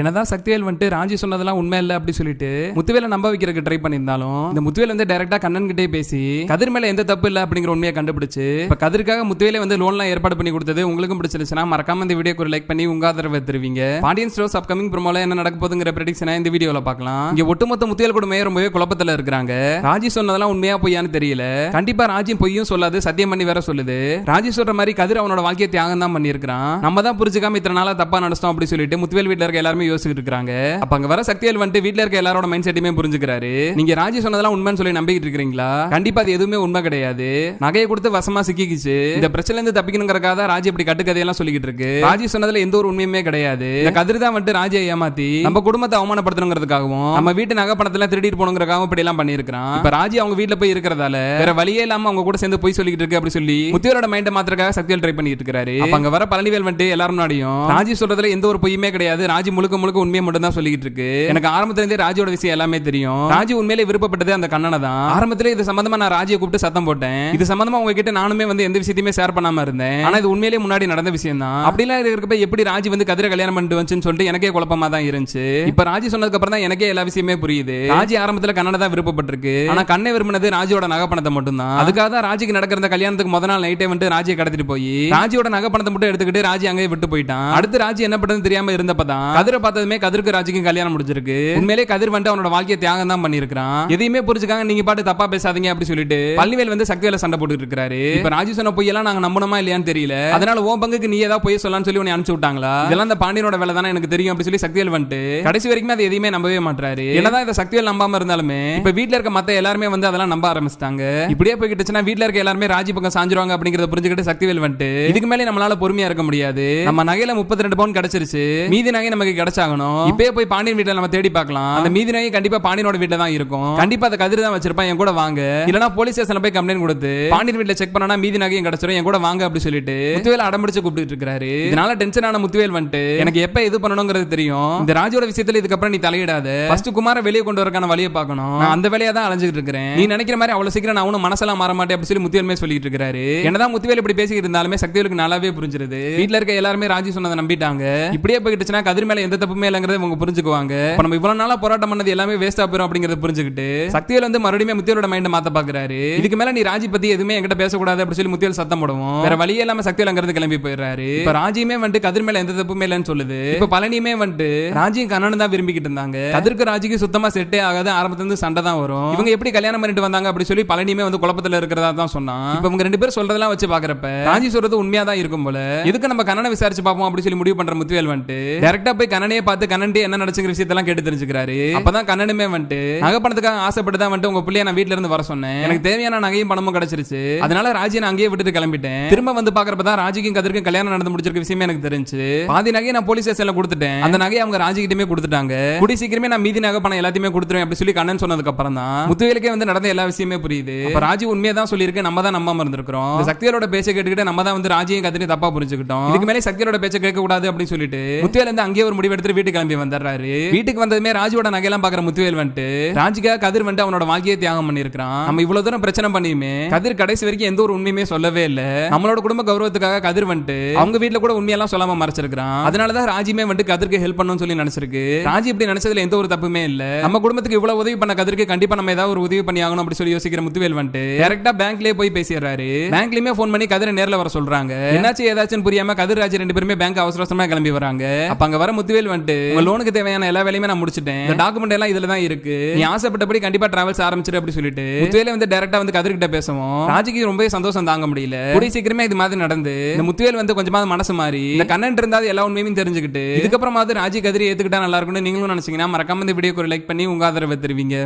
என்னதான் சக்திவேல் வந்துட்டு ராஜி சொன்னதெல்லாம் உண்மை இல்லை அப்படி சொல்லிட்டு முத்துவேல நம்ப வைக்கிறதுக்கு ட்ரை பண்ணியிருந்தாலும் இந்த முத்துவேல் வந்து டைரக்டா கண்ணன் கிட்டே பேசி கதிர் மேல எந்த தப்பு இல்லை அப்படிங்கிற உண்மையை கண்டுபிடிச்சு இப்ப கதிர்க்காக முத்துவேலை வந்து லோன்லாம் ஏற்பாடு பண்ணி கொடுத்தது உங்களுக்கும் பிடிச்சிருச்சுன்னா மறக்காம இந்த வீடியோக்கு ஒரு லைக் பண்ணி உங்க ஆதரவை தருவீங்க. பாண்டியன் ஸ்டோர்ஸ் அப்கமிங் ப்ரோமோல என்ன நடக்க போதுங்கிற ப்ரெடிக்ஷனை இந்த வீடியோல பார்க்கலாம். இங்க ஒட்டுமொத்த முத்துவேல் குடும்பமே ரொம்பவே குழப்பத்துல இருக்கிறாங்க. ராஜி சொன்னதெல்லாம் உண்மையா பொய்யான்னு தெரியல. கண்டிப்பா ராஜி பொய்யும் சொல்லாது சத்தியம் பண்ணி வேற சொல்லுது. ராஜி சொல்ற மாதிரி கதிர் அவனோட வாழ்க்கையை தியாகம் தான் பண்ணியிருக்கான் நம்ம தான் புரிஞ்சுக்காம இத்தனை நாளா தப்பா நடத்தோம் அப்படி சொல்லிட்டு முத்துவேல் வீட்டில் இருக்க எல்லாருமே யோசிச்சுட்டு இருக்காங்க அப்ப அங்க வர சக்திவேல் வந்துட்டு வீட்டுல இருக்க எல்லாரோட மைண்ட் செட்டுமே புரிஞ்சுக்கிறாரு. நீங்க ராஜி சொன்னதெல்லாம் உண்மைன்னு சொல்லி நம்பிக்கிட்டு இருக்கீங்களா கண்டிப்பா அது எதுவுமே உண்மை கிடையாது. நகையை கொடுத்து வசமா சிக்கிக்கிச்சு. இந்த பிரச்சனை இருந்து தப்பிக்கணுங்கிறக்காக தான் ராஜி இப்படி கட்டுக்கதையெல்லாம் சொல்லிக்கிட்டு இருக்கு. ராஜி சொன்னதுல எந்த ஒரு உண்மையுமே கிடையாது. கதிர் தான் வந்துட்டு ராஜியை ஏமாத்தி நம்ம குடும்பத்தை அவமானப்படுத்தணுங்கிறதுக்காகவும் நம்ம வீட்டு நகை பணத்தெல்லாம் திருடிட்டு போகணுங்கிறக்காகவும் இப்படி எல்லாம் பண்ணியிருக்கான் இப்ப ராஜி அவங்க வீட்டுல போய் இருக்கிறதால வேற வழியே இல்லாம அவங்க கூட சேர்ந்து போய் சொல்லிக்கிட்டு இருக்கு அப்படி சொல்லி முத்தியோட மைண்ட மாத்திரக்காக சக்திவேல் ட்ரை பண்ணிட்டு இருக்காரு அங்க வர பழனிவேல் வந்துட்டு எல்லாரும் முன்னாடியும் ராஜி சொல்றதுல எந்த ஒரு பொய்யுமே கிடையாது. ராஜி முழுக்க முழுக்க முழுக்க உண்மையை மட்டும் தான் சொல்லிட்டு இருக்கு. எனக்கு ஆரம்பத்துல இருந்தே ராஜியோட விஷயம் எல்லாமே தெரியும். ராஜு உண்மையிலே விருப்பப்பட்டது அந்த கண்ணனை தான். ஆரம்பத்துல இது சம்பந்தமா நான் ராஜியை கூப்பிட்டு சத்தம் போட்டேன். இது சம்பந்தமா உங்ககிட்ட நானுமே வந்து எந்த விஷயத்தையுமே ஷேர் பண்ணாம இருந்தேன். ஆனா இது உண்மையிலேயே முன்னாடி நடந்த விஷயம் தான். அப்படிலாம் இருக்கப்ப எப்படி ராஜி வந்து கதிரை கல்யாணம் பண்ணிட்டு வந்துச்சுன்னு சொல்லிட்டு எனக்கே குழப்பமா தான் இருந்துச்சு. இப்ப ராஜி சொன்னதுக்கு அப்புறம் தான் எனக்கே எல்லா விஷயமே புரியுது. ராஜி ஆரம்பத்துல கண்ணனை தான் விருப்பப்பட்டிருக்கு. ஆனா கண்ணை விரும்பினது ராஜியோட நகை மட்டும் தான் அதுக்காக தான் ராஜிக்கு நடக்கிற இந்த கல்யாணத்துக்கு முத நாள் நைட்டே வந்து ராஜியை கடத்திட்டு போய் ராஜியோட நகை மட்டும் எடுத்துக்கிட்டு ராஜி அங்கேயே விட்டு போயிட்டான். அடுத்து ராஜி என்ன பண்றதுன்னு தெரியாம இருந்தப்பதான் கதிரை பார்த்ததுமே கதிர்க்கு ராஜிக்கும் கல்யாணம் முடிஞ்சிருக்கு. உண்மையிலே கதிர் வந்து அவனோட வாழ்க்கையை தியாகம் தான் பண்ணிருக்கான் எதையுமே புரிஞ்சுக்காங்க நீங்க பாட்டு தப்பா பேசாதீங்க அப்படி சொல்லிட்டு பள்ளிவேல் வந்து சக்திவேல சண்டை போட்டுட்டு இருக்காரு. இப்ப ராஜு சொன்ன பொய்யெல்லாம் நாங்க நம்பணுமா இல்லையான்னு தெரியல. அதனால ஓ பங்குக்கு நீ ஏதாவது பொய் சொல்லலாம்னு சொல்லி உன்னை அனுப்பிச்சு விட்டாங்களா? இதெல்லாம் அந்த பாண்டியனோட வேலை தானே எனக்கு தெரியும் அப்படி சொல்லி சக்திவேல் வந்துட்டு கடைசி வரைக்கும் அதை எதையுமே நம்பவே மாட்டாரு என்னதான் இதை சக்திவேல் நம்பாம இருந்தாலுமே இப்ப வீட்டுல இருக்க மத்த எல்லாருமே வந்து அதெல்லாம் நம்ப ஆரம்பிச்சிட்டாங்க. இப்படியே போய்கிட்டுச்சுன்னா வீட்டுல இருக்க எல்லாருமே ராஜி பக்கம் சாஞ்சிருவாங்க அப்படிங்கறத புரிஞ்சுக்கிட்டு சக்திவேல் வந்துட்டு இதுக்கு மேலே நம்மளால பொறுமையா இருக்க முடியாது. நம்ம நகையில முப்பத்தி ரெண்டு பவுன் கிடைச்சிருச்சு. மீதி நகை நமக்கு கிடைச்சாகணும் இப்பயே போய் பாண்டியன் வீட்டுல நம்ம தேடி பார்க்கலாம். அந்த மீதி நகை கண்டிப்பா பாண்டியனோட வீட்டுல தான் இருக்கும். கண்டிப்பா அதை கதிர் தான் வச்சிருப்பான் என் கூட வாங்க. இல்லனா போலீஸ் ஸ்டேஷன்ல போய் கம்ப்ளைண்ட் கொடுத்து பாண்டியன் வீட்டுல செக் பண்ணனா மீதி நகையும் கிடைச்சிரும் என் கூட வாங்க அப்படி சொல்லிட்டு முத்துவேல் அடம்பிடிச்சு கூப்பிட்டு இருக்காரு இதனால டென்ஷன் ஆன முத்துவேல் வந்துட்டு எனக்கு எப்ப இது பண்ணணுங்கிறது தெரியும். இந்த ராஜோட விஷயத்துல இதுக்கப்புறம் நீ தலையிடாத. ஃபர்ஸ்ட் குமார வெளியே கொண்டு வரக்கான வழியை பார்க்கணும். அந்த வேலையா தான் அலைஞ்சிட்டு இருக்கிறேன். நீ நினைக்கிற மாதிரி அவ்வளவு சீக்கிரம் நான் ஒன்னும் மனசெல்லாம் மாற மாட்டேன் அப்படி சொல்லி முத்துவேலுமே சொல்லிட்டு இருக்காரு என்னதான் முத்துவேல் இப்படி பேசிக்கிட்டு இருந்தாலுமே சக்திவேலுக்கு நல்லாவே புரிஞ்சிருது. வீட்ல இருக்க எல்லாருமே ராஜி சொன்னதை நம்பிட்டாங்க. இப்படியே போயிட்டுச்சுன்னா கதிர் மேல எந்த எந்த தப்புமே இல்லைங்கிறத இவங்க புரிஞ்சுக்குவாங்க. இப்ப நம்ம இவ்வளவு நாளா போராட்டம் பண்ணது எல்லாமே வேஸ்டா போயிடும் அப்படிங்கறத புரிஞ்சுக்கிட்டு சக்திவேல் வந்து மறுபடியும் முத்தியோட மைண்ட மாத்த பாக்குறாரு. இதுக்கு மேல நீ ராஜி பத்தி எதுவுமே என்கிட்ட பேசக்கூடாது அப்படின்னு சொல்லி முத்தியல் சத்தம் போடுவோம். வேற வழியே இல்லாம சக்திவேல் அங்கிறது கிளம்பி போயிடுறாரு. இப்ப ராஜியுமே வந்துட்டு கதிர் மேல எந்த தப்புமே இல்லைன்னு சொல்லுது. இப்ப பழனியுமே வந்துட்டு ராஜியும் கண்ணனு தான் விரும்பிக்கிட்டு இருந்தாங்க. கதிர்க்கு ராஜிக்கு சுத்தமா செட்டே ஆகாது ஆரம்பத்துல இருந்து சண்டை தான் வரும். இவங்க எப்படி கல்யாணம் பண்ணிட்டு வந்தாங்க அப்படி சொல்லி பழனியுமே வந்து குழப்பத்துல இருக்கிறதா தான் சொன்னா இப்ப இவங்க ரெண்டு பேரும் சொல்றதெல்லாம் வச்சு பாக்குறப்ப ராஜி சொல்றது உண்மையா தான் இருக்கும் போல. எதுக்கு நம்ம கண்ணனை விசாரிச்சு பார்ப்போம் அப்படி சொல்லி முடிவு பண்ற முத்துவேல் வந்துட்டு டேரக்டா போய் கண்ணன் கண்ணனையே பார்த்து கண்ணன்டே என்ன நடச்சுங்கிற விஷயத்தெல்லாம் கேட்டு தெரிஞ்சுக்கிறாரு. அப்பதான் கண்ணனுமே வந்துட்டு நகை பணத்துக்காக ஆசைப்பட்டு தான் வந்துட்டு உங்க பிள்ளைய நான் வீட்ல இருந்து வர சொன்னேன். எனக்கு தேவையான நகையும் பணமும் கிடைச்சிருச்சு. அதனால ராஜி நான் அங்கேயே விட்டுட்டு கிளம்பிட்டேன். திரும்ப வந்து பாக்குறப்ப தான் ராஜிக்கும் கதிர்க்கும் கல்யாணம் நடந்து முடிச்சிருக்க விஷயமே எனக்கு தெரிஞ்சு. பாதி நகையை நான் போலீஸ் ஸ்டேஷன்ல கொடுத்துட்டேன். அந்த நகையை அவங்க ராஜிக்கிட்டமே கொடுத்துட்டாங்க. கூடி சீக்கிரமே நான் மீதி நகை பணம் எல்லாத்தையுமே கொடுத்துருவேன் அப்படி சொல்லி கண்ணன் சொன்னதுக்கு அப்புறம் தான் முத்துவேலுக்கே வந்து நடந்த எல்லா விஷயமே புரியுது. ராஜி உண்மையா தான் சொல்லியிருக்கு நம்ம தான் நம்பாம இருந்திருக்கிறோம். சக்தியோட பேச்சை கேட்டுக்கிட்டு நம்ம தான் வந்து ராஜியும் கதிரையும் தப்பா புரிஞ்சுக்கிட்டோம். இதுக்கு மேலே சக்தியோட பேச்சை கேட்க கூடாது அப்படின்னு சொல்லிட்டு முத்துவேல் வந்து அங்கேயே ஒரு முடிவு எடுத்துட்டு வீட்டுக்கு கிளம்பி வந்துடுறாரு. வீட்டுக்கு வந்ததுமே ராஜுவோட நகையெல்லாம் பாக்குற முத்துவேல் வந்துட்டு ராஜுக்காக கதிர் வந்துட்டு அவனோட வாழ்க்கையை தியாகம் பண்ணிருக்கான் நம்ம இவ்வளவு தூரம் பிரச்சனை பண்ணியுமே கதிர் கடைசி வரைக்கும் எந்த ஒரு உண்மையுமே சொல்லவே இல்ல. நம்மளோட குடும்ப கௌரவத்துக்காக கதிர் வந்துட்டு அவங்க வீட்டுல கூட உண்மையெல்லாம் சொல்லாம மறைச்சிருக்கான் அதனாலதான் ராஜியுமே வந்துட்டு கதிர்க்கு ஹெல்ப் பண்ணணும்னு சொல்லி நினைச்சிருக்கு. ராஜி இப்படி நினைச்சதுல எந்த ஒரு தப்புமே இல்ல. நம்ம குடும்பத்துக்கு இவ்வளவு உதவி பண்ண கதிர்க்கு கண்டிப்பா நம்ம ஏதாவது ஒரு உதவி பண்ணி ஆகணும் அப்படி சொல்லி யோசிக்கிற முத்துவேல் வந்துட்டு டேரக்டா பேங்க்லயே போய் பேசிடுறாரு. பேங்க்லயுமே ஃபோன் பண்ணி கதிரை நேர்ல வர சொல்றாங்க. என்னாச்சு ஏதாச்சும் புரியாம கதிர் ராஜி ரெண்டு பேருமே பேங்க் அவசர அவசரமா கிளம்பி வராங்க. அப்ப அங்க வர முத்துவேல் வந்துட்டு உங்க லோனுக்கு தேவையான எல்லா வேலையுமே நான் முடிச்சிட்டேன். டாக்குமெண்ட் எல்லாம் இதுல தான் இருக்கு. நீ ஆசைப்பட்டபடி கண்டிப்பா டிராவல்ஸ் ஆரம்பிச்சிரு அப்படி சொல்லிட்டு முத்துவேல வந்து டேரக்டா வந்து கதிர்கிட்ட பேசுவோம். ராஜிக்கு ரொம்பவே சந்தோஷம் தாங்க முடியல. கூடிய சீக்கிரமே இது மாதிரி நடந்து இந்த முத்துவேல் வந்து கொஞ்சமாவது மனசு மாறி இந்த கண்ணன் இருந்தாது எல்லா உண்மையும் தெரிஞ்சுக்கிட்டு இதுக்கப்புறமாவது ராஜி கதிரி ஏத்துக்கிட்டா நல்லா இருக்கும்னு நீங்களும் நினைச்சீங்கன்னா மறக்காம இந்த வீடியோக்கு ஒரு லைக் பண்ணி உங்க ஆதரவை தருவீங்க.